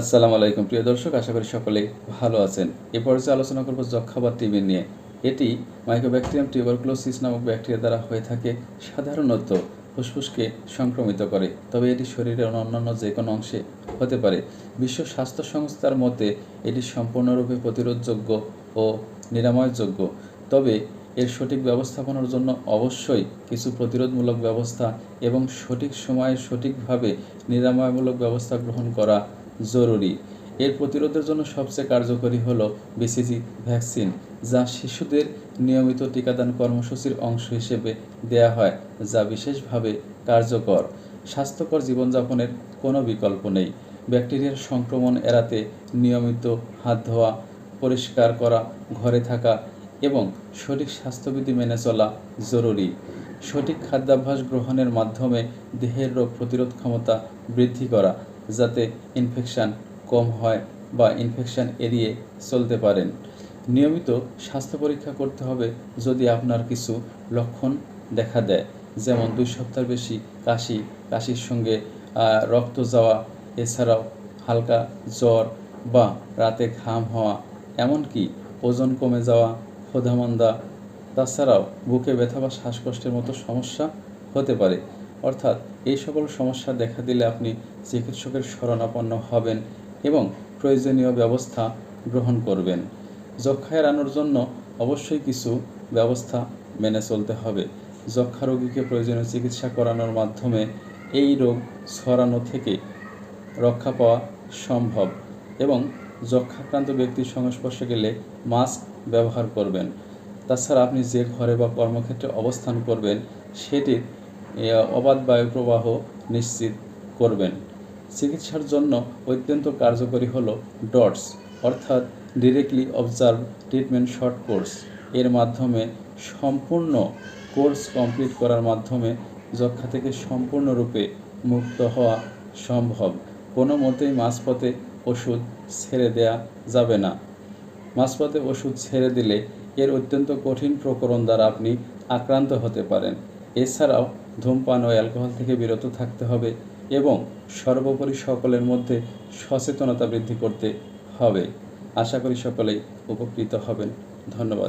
আসসালামু আলাইকুম। প্রিয় দর্শক, আশা করি সকলে ভালো আছেন। এ পর্যায়ে আলোচনা করব যক্ষা বা টিবি নিয়ে। এটি মাইক্রোব্যাকটেরিয়াম টিউবারকুলোসিস নামক ব্যাকটেরিয়া দ্বারা হয়ে থাকে সাধারণত ফুসফুসকে সংক্রমিত করে। তবে এটি শরীরের অন্যান্য যে কোনো অংশে হতে পারে। বিশ্ব স্বাস্থ্য সংস্থার মতে এটি সম্পূর্ণরূপে প্রতিরোধযোগ্য ও নিরাময়যোগ্য। তবে এর সঠিক ব্যবস্থাপনার জন্য অবশ্যই কিছু প্রতিরোধমূলক ব্যবস্থা এবং সঠিক সময়ে সঠিকভাবে নিরাময়মূলক ব্যবস্থা গ্রহণ করা জরুরি। এর প্রতিরোধের জন্য সবচেয়ে কার্যকরী হল বিসিজি ভ্যাকসিন যা শিশুদের নিয়মিত টিকাদান কর্মসূচির অংশ হিসেবে দেয়া হয়, যা বিশেষভাবে কার্যকর। স্বাস্থ্যকর জীবনযাপনের কোনো বিকল্প নেই। ব্যাকটেরিয়ার সংক্রমণ এড়াতে নিয়মিত হাত ধোয়া, পরিষ্কার করা, ঘরে থাকা এবং সঠিক স্বাস্থ্যবিধি মেনে চলা জরুরি। সঠিক খাদ্যাভ্যাস গ্রহণের মাধ্যমে দেহের রোগ প্রতিরোধ ক্ষমতা বৃদ্ধি করা যাতে ইনফেকশান কম হয় বা ইনফেকশান এড়িয়ে চলতে পারেন। নিয়মিত স্বাস্থ্য পরীক্ষা করতে হবে যদি আপনার কিছু লক্ষণ দেখা দেয়, যেমন দুই সপ্তাহ বেশি কাশি, কাশির সঙ্গে রক্ত যাওয়া, এছাড়াও হালকা জ্বর বা রাতে ঘাম হওয়া, এমনকি ওজন কমে যাওয়া, ক্ষুধামন্দা, তাছাড়াও বুকে ব্যথা বা শ্বাসকষ্টের মতো সমস্যা হতে পারে। অর্থাৎ এই সকল সমস্যা দেখা দিলে আপনি চিকিৎসকের শরণাপন্ন হবেন এবং প্রয়োজনীয় ব্যবস্থা গ্রহণ করবেন। যক্ষা এড়ানোর জন্য অবশ্যই কিছু ব্যবস্থা মেনে চলতে হবে। যক্ষা রোগীকে প্রয়োজনীয় চিকিৎসা করানোর মাধ্যমে এই রোগ ছড়ানো থেকে রক্ষা পাওয়া সম্ভব এবং যক্ষাক্রান্ত ব্যক্তির সংস্পর্শে গেলে মাস্ক ব্যবহার করবেন। তাছাড়া আপনি যে ঘরে বা কর্মক্ষেত্রে অবস্থান করবেন, সেটির অবাধ বায়ু প্রবাহ নিশ্চিত করবেন। চিকিৎসার জন্য অত্যন্ত কার্যকরী হল ডটস, অর্থাৎ directly observe treatment short course এর মাধ্যমে সম্পূর্ণ কোর্স কমপ্লিট করার মাধ্যমে যক্ষা থেকে সম্পূর্ণরূপে মুক্ত হওয়া সম্ভব। কোনো মতেই মাঝপথে ওষুধ ছেড়ে দেয়া যাবে না। মাঝপথে ওষুধ ছেড়ে দিলে এর অত্যন্ত কঠিন প্রকরণ দ্বারা আপনি আক্রান্ত হতে পারেন। এছাড়াও ধূমপান ও অ্যালকোহল থেকে বিরত থাকতে হবে এবং সর্বোপরি সকলের মধ্যে সচেতনতা বৃদ্ধি করতে হবে। আশা করি সকলেই উপকৃত হবেন। ধন্যবাদ।